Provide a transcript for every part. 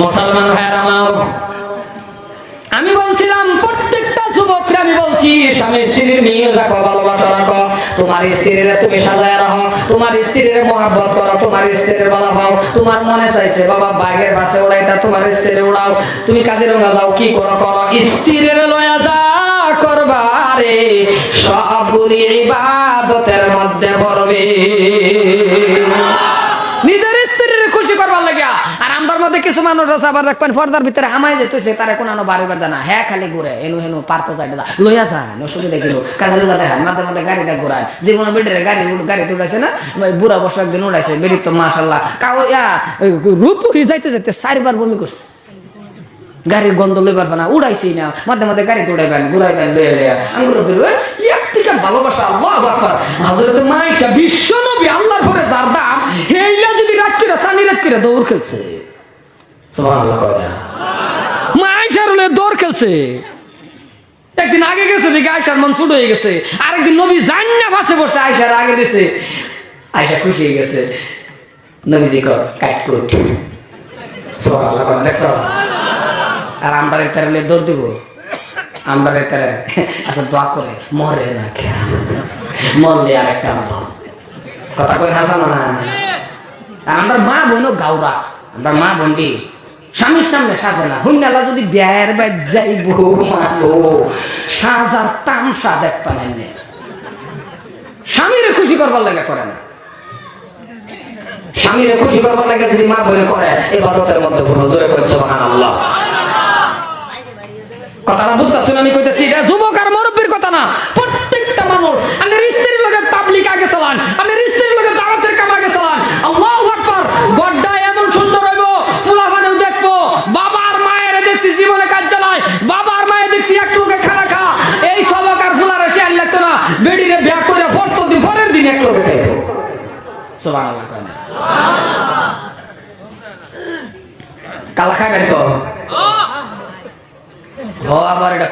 মুসলমান ভাইয়ের আমার। আমি বলছিলাম, প্রত্যেকটা যুবকরা আমি বলছি, স্বামী, স্ত্রীর মিল রাখো, ভালোবাসা রাখো। তোমার স্ত্রীর তুমি সাজায় রাখো, তোমার স্ত্রীর মহাব্বত করো, তোমার স্ত্রীর বলা ভাও। তোমার মনে চাইছে, বাবা বাঘের বাসে উড়াইতা তোমার স্ত্রীর উড়াও। তুমি কাজিরঙ্গা যাও, কি করো করো? স্ত্রীর লয়া যা করবারে সবগুলি ইবাদতের মধ্যে পড়বে। নিজের স্ত্রীর খুশি করবার লাগিয়া আর আমরার মধ্যে কিছু মানুষ আছে আবার দেখবেন পর্দার ভিতরে হামাই যেতেছে তারা কোন বাড়ি বাড়ি না। হ্যাঁ খালি ঘুরে, এনু হেনু পার্ক যাইতে দা। লইয়া যান অসুবিধা কিলো কাজে দেখেন মাঝে মাঝে গাড়িটা ঘুরায় জীবনে বেডের গাড়ি গাড়ি উড়াইছে না বুড়া বসে একদিন উড়াইছে বেরিত তো মাশাল্লাহ কাউ ইয়া, ওই যাইতে যাইতে চারবার বমি করছে। গাড়ির গন্ধ লইবার না উড়াইছি না। মাঝে মাঝে গাড়িতে উড়াইবেন, ঘুরাইবেন, লইয়া লইয়া। আঙ্গুলো ধরবে ইয়ার থেকে ভালোবাসা, আল্লাহ আকবার। হযরত মাইশা বিশ্ব নবী আল্লাহর পরে যার দাম, হেইলা যদি রাত করে, সানি রাত করে দৌড় খেলছে। কয় মাইশার হলে দৌড় খেলছে। একদিন আগে গেছে দেখে আয়সার মন ছোট হয়ে গেছে। আরেকদিন নবী জান না বাসে পড়ছে আয়সার আগে দিছে। আয়সা খুশি হয়ে গেছে। নবীজি কর কাট কুট। সুবহানাল্লাহ কয়, দেখছ? আর আমরা তারা দৌড় দিব। আমরা তারা আচ্ছা দোয়া করে, মরে না কে? মরলে আর একটা। কথা করে হাসানো না। আর আমরা মা বোনও গাওরা আমরা মা বোনটি স্বামীর সামনে সাজে না যদি বিয়ের বাদ যাইব সাজার তামসা দেখ পানেন স্বামীরে খুশি করবার লাগে করে না। স্বামীরে খুশি করবার লাগে যদি মা বোনে করে এই মধ্যে কোনো জোরে করছে আল্লাহ কথাটা বুঝতেছেন আমি কইতেছি, এটা যুবক আর মুরব্বীর কথা না। প্রত্যেকটা মানুষ স্ত্রীর লগে তাবলিক আগে চালান আমাদের স্ত্রীর লগে দাওয়াতের কাম আগে চালান। আকবার, গড্ডা এমন সুন্দর হইব ফুলাফানেও দেখব বাবার মায়ের দেখছি জীবনে কাজ চালায় বাবার মায়ের দেখছি এক লোকে খানা খা এই সবক আর ফুলার সে আর লাগতো না বেডিরে বিয়া করে পরতো দিন পরের দিন এক লোকে খাইতো সুবহানাল্লাহ কয় না কালা খাবেন তো ও আবার এটা কোন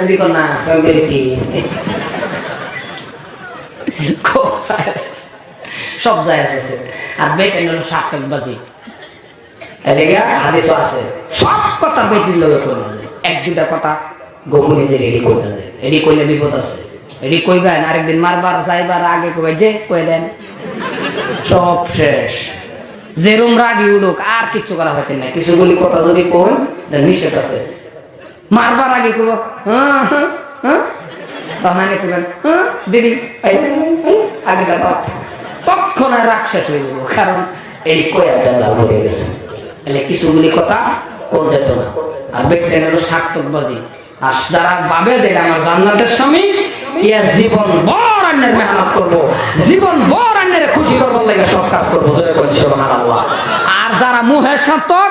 যদি না কি। সব যায় আছে আর বেটেন হলো সার্থক বাজি হাদিসও আছে সব কথা বেটির লগে এক দুটা কথা গোপনে যে রেডি করতে যায় এডি কইলে বিপদ আছে এডি কইবেন আরেকদিন মারবার যাইবার আগে কইবে যে কই দেন সব শেষ যেরম রাগি উঠুক আর কিচ্ছু করা হইতে না কিছু গুলি কথা যদি কোন নিষেধ আছে মারবার আগে কব হ্যাঁ হ্যাঁ হ্যাঁ? কবেন হ্যাঁ দিদি বাপ তখন আর শেষ হয়ে যাব, কারণ এই কয়া বেজাল হয়ে গেছে। তাহলে কিছুগুলি কথা, কোন যেত না। আর বেটেন হলো সার্থকবাজি আর যারা ভাবে যে আমার জান্নাতের স্বামী ইয়া জীবন বর আন্নের মেহনত করব। জীবন বর আন্নের খুশি করবার লাগে সব কাজ করব। জোরে সুবহানাল্লাহ। আর যারা মুহের সার্থক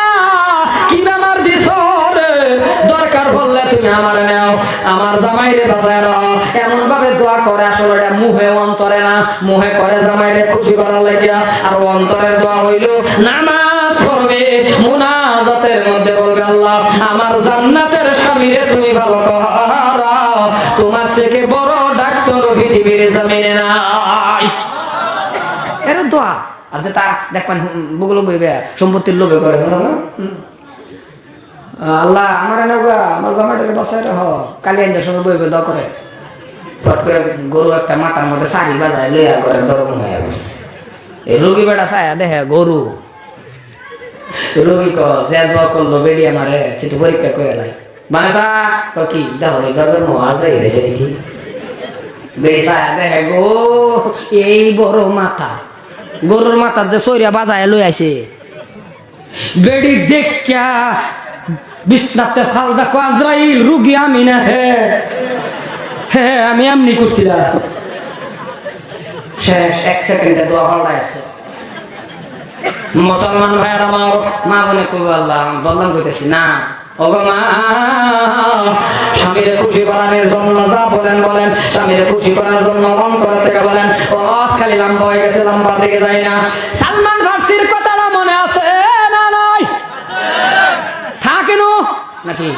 দরকার বললে তুমি আমার নেও আমার জামাইরে বাঁচায় রাখ এমন ভাবে দোয়া করে আসলে এটা মুহে অন্তরে না মুহে করে জামাইরে খুশি করার লাগিয়া। আর অন্তরের দোয়া হইল নামাজ পড়বে মুনাজাতের মধ্যে বলবে আল্লাহ আমার জান্নাতের স্বামীরে তুমি ভালো করো তোমার থেকে বড় ডাক্তার পৃথিবীর জমিনে নাই। এরা দোয়া। আর যে তার দেখবেন বুগুলো বইবে সম্পত্তির লোভে করে। হুম। আল্লাহ, আমার নৌকা আমার জামাইটাকে বাসায় রাখ। কালি আইনের সঙ্গে বইবে দোয়া করে। করে গরু একটা মাথার মধ্যে সারি বাজায় লইয়া করে দরম হয়ে গেছে। এই রোগী বেটা ছায়া দেখে গরু। রোগী ক যে দোয়া করল বেড়ি আমারে সেটা পরীক্ষা করে লাই। মানে সা কি, দেখো, এই নোয়া যাই রেছে কি বেসায় দেখে। গো, এই বড় মাথা। গরুর মাথার যে সরিয়া বাজায় লই আসে। বেড়ি দেখা বিছনাতে ফাল দেখো, আজরাইল, রুগী আমি না। হে আমি এমনি শেষ, এক সেকেন্ডে দোয়া পাল্টাইছে মুসলমান ভাইয়ার, আমার মা বলে কই, আল্লাহ বললাম কইতেছি, না। ওগো মা, স্বামীরে খুশি করানোর জন্য যা বলেন বলেন। স্বামীরে খুশি করার জন্য থেকে বলেন, ও খালি লম্বা হয়ে গেছে, লম্বা দিকে যাই না। সালমান ফার্সির নাকি?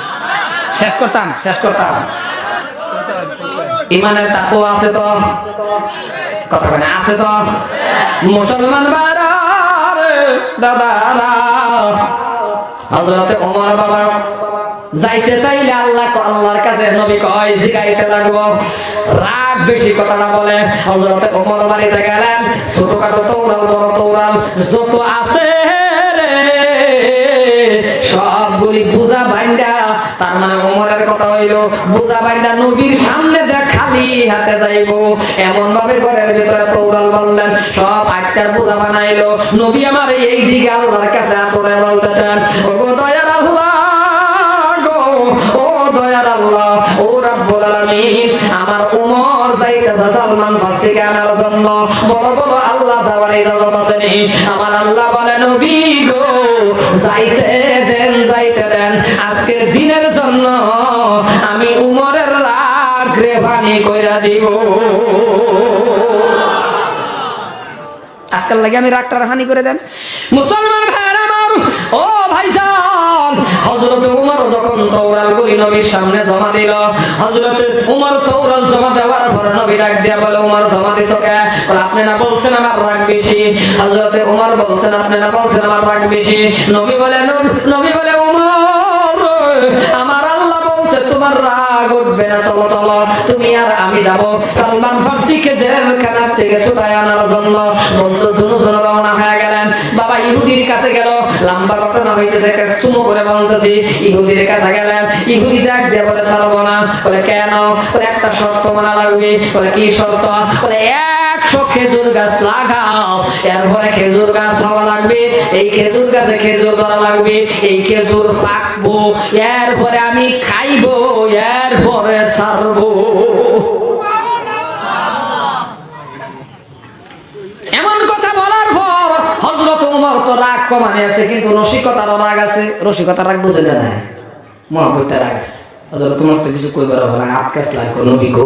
শেষ করতাম শেষ করতাম। ইমানের তাকো আছে তো? কথা আছে তো? মুসলমান হজরতে ওমর বাবা, যাইতে চাইলে আল্লাহ আল্লাহর কাছে নবী কয়, জিগাইতে লাগবো। রাগ বেশি কথাটা বলে। হজরতে ওমর বাড়িতে গেলেন, ছোটখাটো তৌরাল বড় তৌরাল যত আছে সবগুলি বুঝা বাইন্দা তার মানে ওমরের কথা হইল, বুঝা বাইন্দা নবীর সামনে দেখ খালি হাতে যাইব। এমন ভাবে ঘরের ভিতরে তৌরাল বললেন সব আটটার বুঝা বানাইলো, নবী আমার এই দিকে আল্লাহর কাছে আতরে বলতেছেন, ওগো দয়ার আল্লাহ গো, ও দয়ার আল্লাহ, ও রাব্বুল আলামিন, আমার উমর যাইতেছে সালমান ফার্সিকে আনার জন্য। বড় বড় আল্লাহ যাওয়ার ইজাজত আছে নি? আমার আল্লাহ বলে, নবী গো, যাইতে দেন যাইতে দেন, আজকের দিনের দিব। আজকাল লাগে আমি রাগটা হানি করে দেন। মুসলমান ভাইয়ের আমার ও ভাইজান হযরত উমর যখন তওরাল গুলি নবীর সামনে জমা দিল হযরত উমর তওরাল জমা দেওয়ার পর নবী ডাক দিয়া বলে উমর জমা দিছো কে? বলে আপনি না বলছেন আমার রাগ বেশি। হযরত উমর বলছেন আপনি না বলছেন আমার রাগ বেশি। নবী বলে নবী বলে উমর আমার তোমার রাগ উঠবে না, চলো চলো, তুমি আর আমি যাব। সালমান ফার্সিকে জেলখানার থেকে ছুটায় আনার জন্য। বন্ধু দুজন রওনা হয়ে গেলেন। বাবা ইহুদির কাছে গেল। লম্বা ঘটনা হইতেছে চুমু করে বলতেছি। ইহুদির কাছে গেলেন। ইহুদি ডাক দিয়ে বলে, ছাড়বো না। বলে, কেন? বলে, একটা শর্ত মানা লাগবে। বলে, কি শর্ত? বলে একশো খেজুর গাছ লাগাও। এরপরে খেজুর গাছ হওয়া লাগবে, এই খেজুর গাছে খেজুর ধরা লাগবে, এই খেজুর পাকবো, এরপরে আমি খাইবো, এরপরে ছাড়বো। এমন রাগ কমানে আছে, কিন্তু রসিকতার রাগ আছে। রসিকতার রাগ বুঝে মহাবইতে রাগ আছে। হজরত তো কিছু কইবার হবে না আটকাস লাগো নবী গো।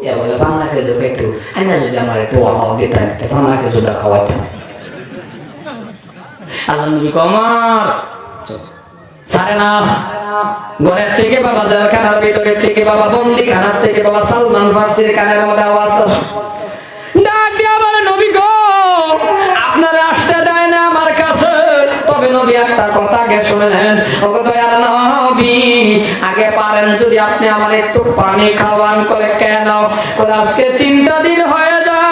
এ বলে বাংলা খেজুর একটু আইনা যদি আমার একটু অভাব দিতে দিতে বাংলা খেজুরটা খাওয়াইতেন আল্লাহ নবী কমার সারে না ঘরের থেকে বাবা জেলখানার ভিতরের থেকে বাবা বন্দি খানার থেকে বাবা সালমান ফার্সির কানের মধ্যে আওয়াজ নবী একটা কথা আগে শুনেন নবী, আগে পারেন যদি আপনি আমার একটু পানি খাওয়ান করে কেন? আজকে তিনটা দিন হয়ে যায়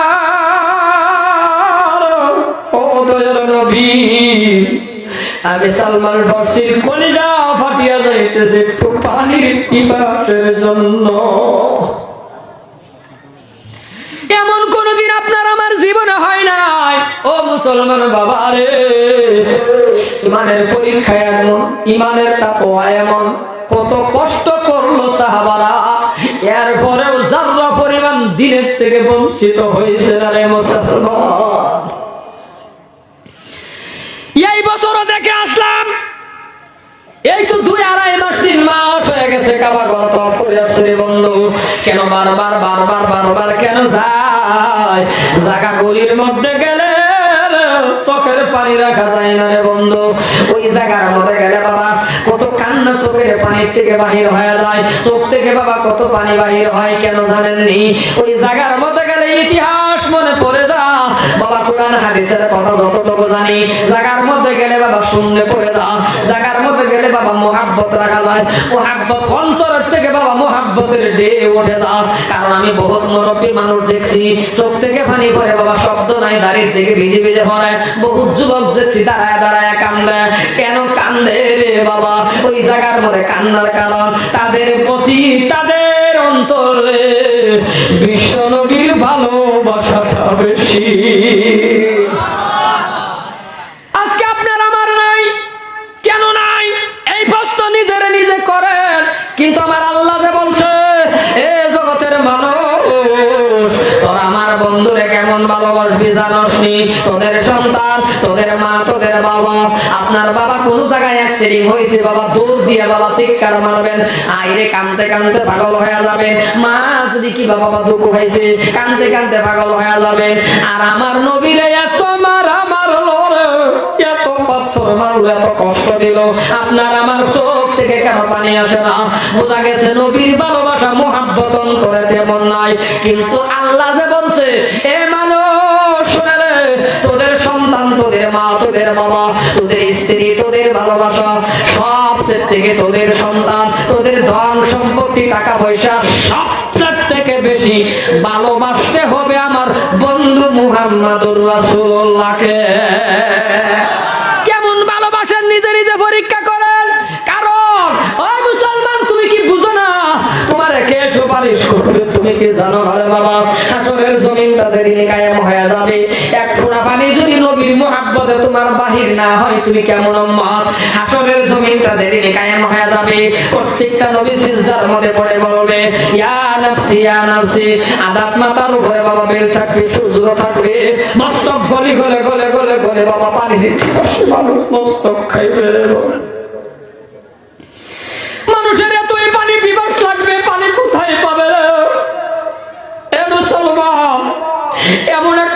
ও নবী, আমি সালমান ফার্সির কলিজা ফাটিয়া যাইতেছে, একটু পানির জন্য। আপনার আমার জীবনে হয় নাই। ও মুসলমান বাবা রে ইমানের পরীক্ষা এমন, ইমানের তাপোয়া এমন, কত কষ্ট করল সাহাবারা। এরপরেও যার্রা পরিমাণ দিনের থেকে বঞ্চিত হয়েছে রে মুসলমান। এই বছরও দেখে আসলাম, এই তো দুই আড়াই মাস, তিন মাস হয়ে গেছে কাবা গত করে আসছে বন্ধু। কেন বারবার বারবার বারবার, কেন যায়? জায়গা গলির মধ্যে গেলে চোখের পানি রাখা যায় না রে বন্ধু। ওই জায়গার মধ্যে গেলে বাবা, কত কান্না চোখের পানির থেকে বাহির হয়ে যায়। চোখ থেকে বাবা, কত পানি বাহির হয় কেন জানেননি? ওই জায়গার মধ্যে গেলে ইতিহাস মনে পড়ে যা। বাবা কোরআন, হাদিসের কথা যতটুকু জানি জায়গার মধ্যে গেলে বাবা শুনলে পড়ে যা। জায়গার মধ্যে গেলে বাবা মোহাব্বত রাখা যায়। মোহাব্বত অন্তরের থেকে বাবা মোহাব্বতের ডে ওঠে যা। কারণ আমি বহুত মুরব্বী মানুষ দেখছি, চোখ থেকে পানি পড়ে বাবা, শব্দ নাই দাঁড়িয়ে থেকে ভিজে ভিজে পড়ে বহুত যুবক দেখছি, দাঁড়ায় দাঁড়ায় কান্দে। কেন কান্দে রে বাবা? ওই জাগার মধ্যে কান্নার কারণ তাদের প্রতি, তাদের অন্তরে বিশ্ব নবীর ভালোবাসাটা নি তোদের সন্তান, তোদের মা, তোদের বাবা। আপনার বাবা কোন জায়গায় অ্যাক্সিডেন্ট হয়েছে, বাবা দৌড় দিয়ে বাবা চিৎকার মারবেন। আইরে, কানতে কানতে পাগল হয়ে যাবে মা, যদি কি বাবা দুঃখ হয়েছে, কানতে কানতে পাগল হয়ে যাবে আর আমার নবীরে এত মারা মারলো রে, এত পাথর মারলো, এত কষ্ট দিল। আপনার আমার চোখ থেকে কেন পানি আসে না? বোঝা গেছে নবীর ভালোবাসা, মোহাব্বত অন্তরে তেমন নাই। কিন্তু আল্লাহ যে বলছে, এ তোদের সন্তান, তোদের মা, তোদের বাবা, তোদের স্ত্রী, তোদের ভালোবাসা, সব থেকে তোদের সন্তান, তোদের ধন সম্পত্তি, টাকা পয়সা সবচেয়ে থেকে বেশি ভালোবাসতে হবে আমার বন্ধু মুহাম্মাদুর রাসূলুল্লাহকে। কেমন ভালোবাসেন নিজে নিজে পরীক্ষা করেন? কারণ ওই মুসলমান, তুমি কি বুঝো না? তোমার কে সুপারিশ করবে? তুমি কি জানো ভালো বাবা? হাসরের জমিনটা যেদিন কায়েম হয়ে যাবে। মোহাব্বতে তোমার বাহির না হয়, তুমি কেমন হাসরের জমিনটা যেদিন কায়েম হয়ে যাবে, প্রত্যেকটা নবী সিজদার মধ্যে পড়ে বলবে ইয়া নাফসি ইয়া নাফসি উপরে বাবা থাকবে থাকবে মস্তক গলি গলে গলে গলে গলে বাবা পানি দিতে মানুষ মস্তক খাইবে। মানুষের এতই পানি পিপাস লাগবে, পানি কোথায় পাবে? এ মুসলমান, এমন জিন্দিগি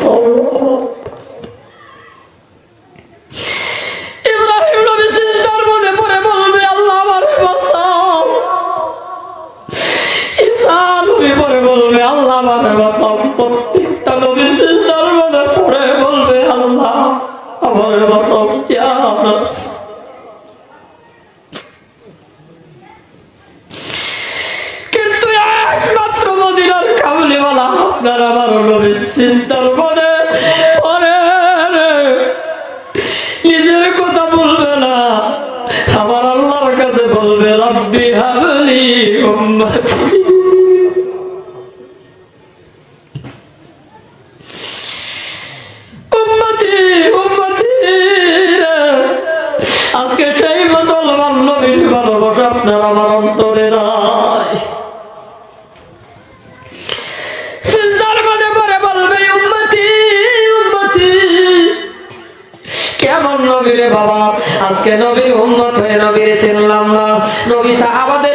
নাফস কিন্তু একমাত্র মদিনার কাবুলিওয়ালা আপনার আমার নবী চিন্তার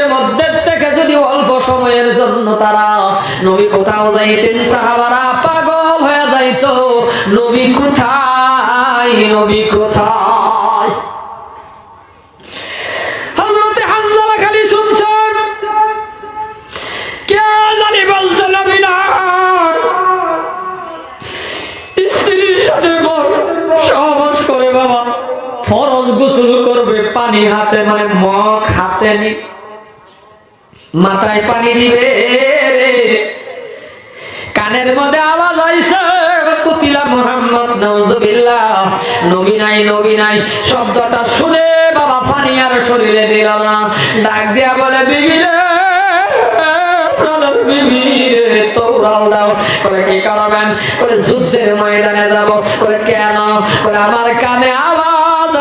মধ্যে থেকে যদি অল্প সময়ের নবী কোথাও যাইতেন, সাহাবারা পাগল হয়ে যাইত। নবী কোথায়? নবী কোথায়? পানি হাতে মানে মগ হাতে নি। মাথায় পানি দিবে কানের মধ্যে আওয়াজ আইছে কুতিলা মোহাম্মদ নওজুবিল্লাহ নবী নাই নবী নাই শব্দটা শুনে বাবা পানি আর শরীরে দিল না। ডাক দিয়া বলে, বিবি রে বিবি রে, তোরাও দাও। করে কি করবেন? করে যুদ্ধের ময়দানে যাব। করে কেন? করে আমার কানে আওয়াজ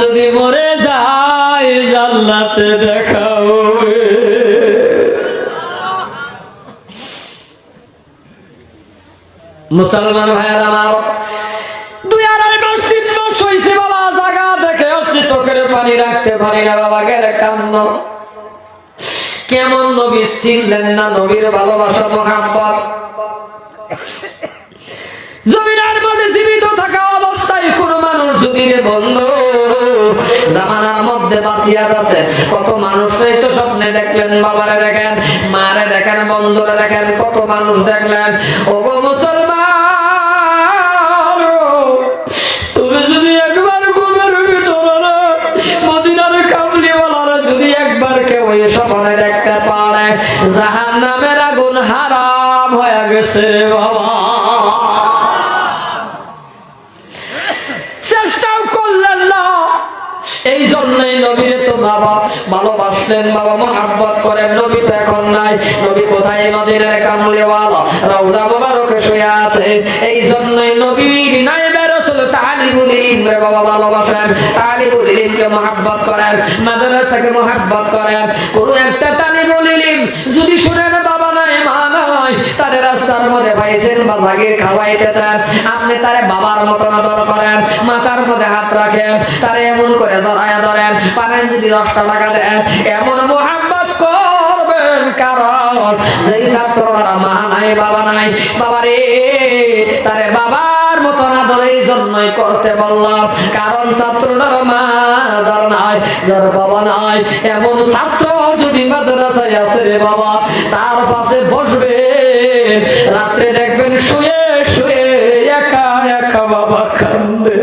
যদি মরে যাই জান্নাতে দেখা হবে মুসলমান ভাইয়ের আমার, দুই আড়াই তিন হয়েছে বাবা জায়গা দেখে আসছি, চোখের পানি রাখতে পারি না বাবা, গেলে কান্দ। কেমন নবী চিনলেন না নবীর ভালোবাসা মোহাম্মত জমিনার মধ্যে জীবিত থাকা অবস্থায় কোন মানুষ যদি বন্ধু জামানার মধ্যে বাঁচিয়া আছে কত মানুষই তো স্বপ্নে দেখলেন, বাবারে দেখেন, মারে দেখেন বন্ধুরে দেখেন, কত মানুষ দেখলেন। ও গো মুসলমান, তুমি যদি একবার ঘুমের ভিতরে মদিনার কামলিওয়ালারা যদি একবার কেউ এই স্বপ্নে দেখতে পারে জাহান নামের আগুন হারাম হয়ে গেছে, বাবা। ভালোবাসলেন, বাবা মহাব্বত করেন, নবী তো এখন নাই। নবী কোথায়? মদিনের কামলেওয়ালা। রৌদা মোবারকে শুয়ে আছে। এই জন্যই নবীর নাইবে রসুল বাবা করেন, মাদ্রাসাকে করেন। কোন একটা তালিবুল যদি শুনেন তারে রাস্তার মধ্যে পাইছেন বা ভাগে খাওয়াইতে চান আপনি তারে বাবার মতো আদর করেন, মাথার মধ্যে হাত রাখেন, তারে এমন করে জড়ায়া ধরেন, পারেন যদি দশটা টাকা দেন, এমন মোহাম্মত করবেন কারণ যেই ছাত্ররা মা নাই, বাবা নাই বাবা রে তারে বাবার মতো আদর এই জন্যই করতে বললাম। কারণ ছাত্রটার মা, যার নাই, যার বাবা নাই, এমন ছাত্র যদি মাদ্রাসায় আছে রে বাবা। তার পাশে বসবে। দেখবেন শুয়ে শুয়ে একা একা বাবা কান্দে।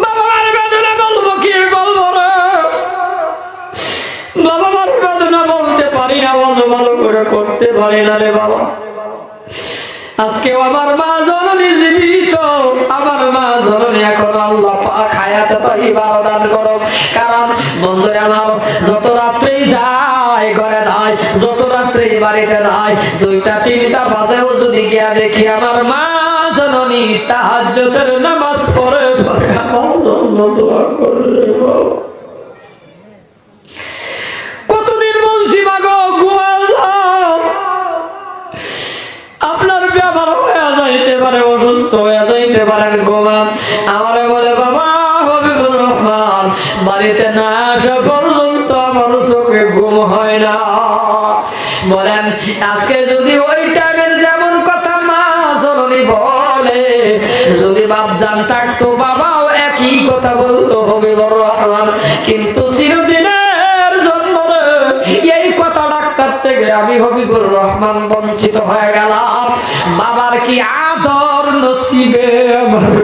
মার বেদনা বলতে পারি না বলব ভালো করে করতে পারি না রে বাবা। আজকে আমার মা জননী জীবিত আমার মা জননী এখন আল্লাহ পাক হায়াতে তৈবার দান করো কারণ বন্ধুরে আমার, যত রাত্রেই যায়, ঘরে যায়, যত রাত্রেই বাড়িতে যায়, দুইটা, তিনটা বাজেও যদি গিয়া দেখি আমার মা জননী তাহাজ্জুদের নামাজ পড়ে পড়ে, আমার জন্য দোয়া করে বাবা। কতদিন বলছি মাগো ঘুমা যাও আপনার ব্যবহার হয়ে যাইতে পারে অসুস্থ হয়ে যাইতে পারেন গোমা আমারে বলে, বাবা হবিবুর রহমান, বাড়িতে না আসা পর্যন্ত আমার চোখে ঘুম হয় না। বলেন, আজকে যদি ওই টাইমের যেমন কথা মা জননী বলে, যদি বাপ জান থাকতো, বাবাও একই কথা বলতো হবিবুর রহমান। কিন্তু চিরদিনের জন্য এই কথা ডাক্তার থেকে আমি হবিবুর রহমান বঞ্চিত হয়ে গেলাম। বাবার কি আদর নসিবে আমার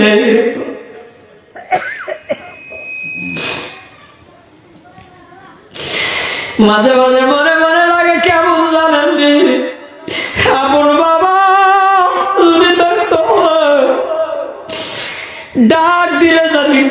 নাই। মাঝে মাঝে মনে মনে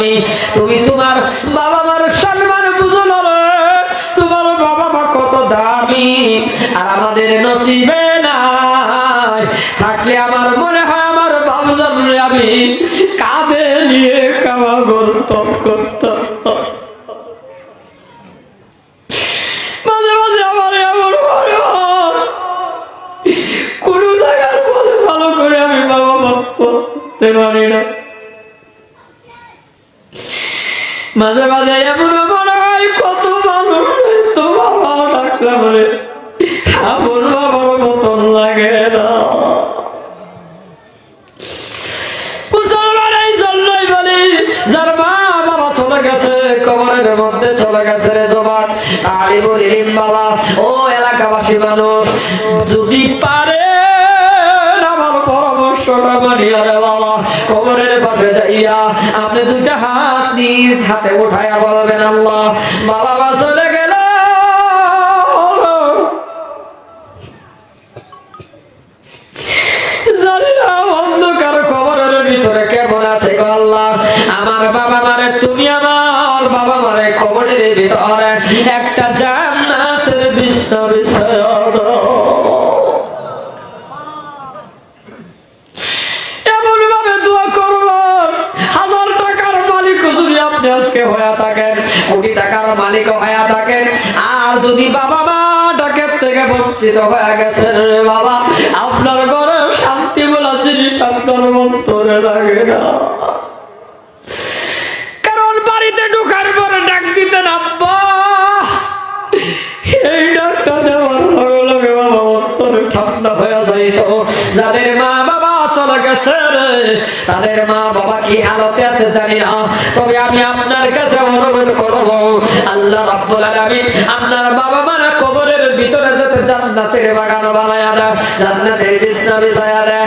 বাবা মা কত দামি তুমি তোমার বাবা মার সম্মান বুঝো না তোমার বাবা মা কত দামি, আর আমাদের নসিবে না থাকলে আমার মনে হয় আমার বাবুদার আমি মাঝে মাঝে এমন মনে হয়, কত মানুষ তো বাবা ডাকলে বলে বাবার মতন লাগে না। গেছে চলে গেছে বলিলিম বাবা, ও এলাকাবাসী মানুষ, যদি পারে কবরের আপনি হাত নিজ হাতে বলবেন, আল্লাহ, বাবা গেল। অন্ধকার ভিতরে কেমন আছে আল্লাহ। আমার বাবা মারে, তুমি আমার বাবা মারে খবরের ভিতরে একটা জান্নাতের আজকে হয়ে থাকেন, কোটি টাকার মালিক হয়ে থাকেন। আর যদি বাবা মা ডাকের থেকে বঞ্চিত হয়ে গেছেন বাবা, আপনার ঘরে শান্তি বলা জিনিস আপনার অন্তরে লাগে না। ঠান্ডা হয়ে যাইত। যাদের মা মা বাবা কি হালতে আছে তবে আমি আপনার কাছে অনুরোধ করব, আল্লাহ রাব্বুল আলামিন আপনার বাবা মারা কবরের ভিতরে যাতে জান্নাতের বাগান বানায় দেয়, জান্নাতের বিছনা বিছায়া দেয়।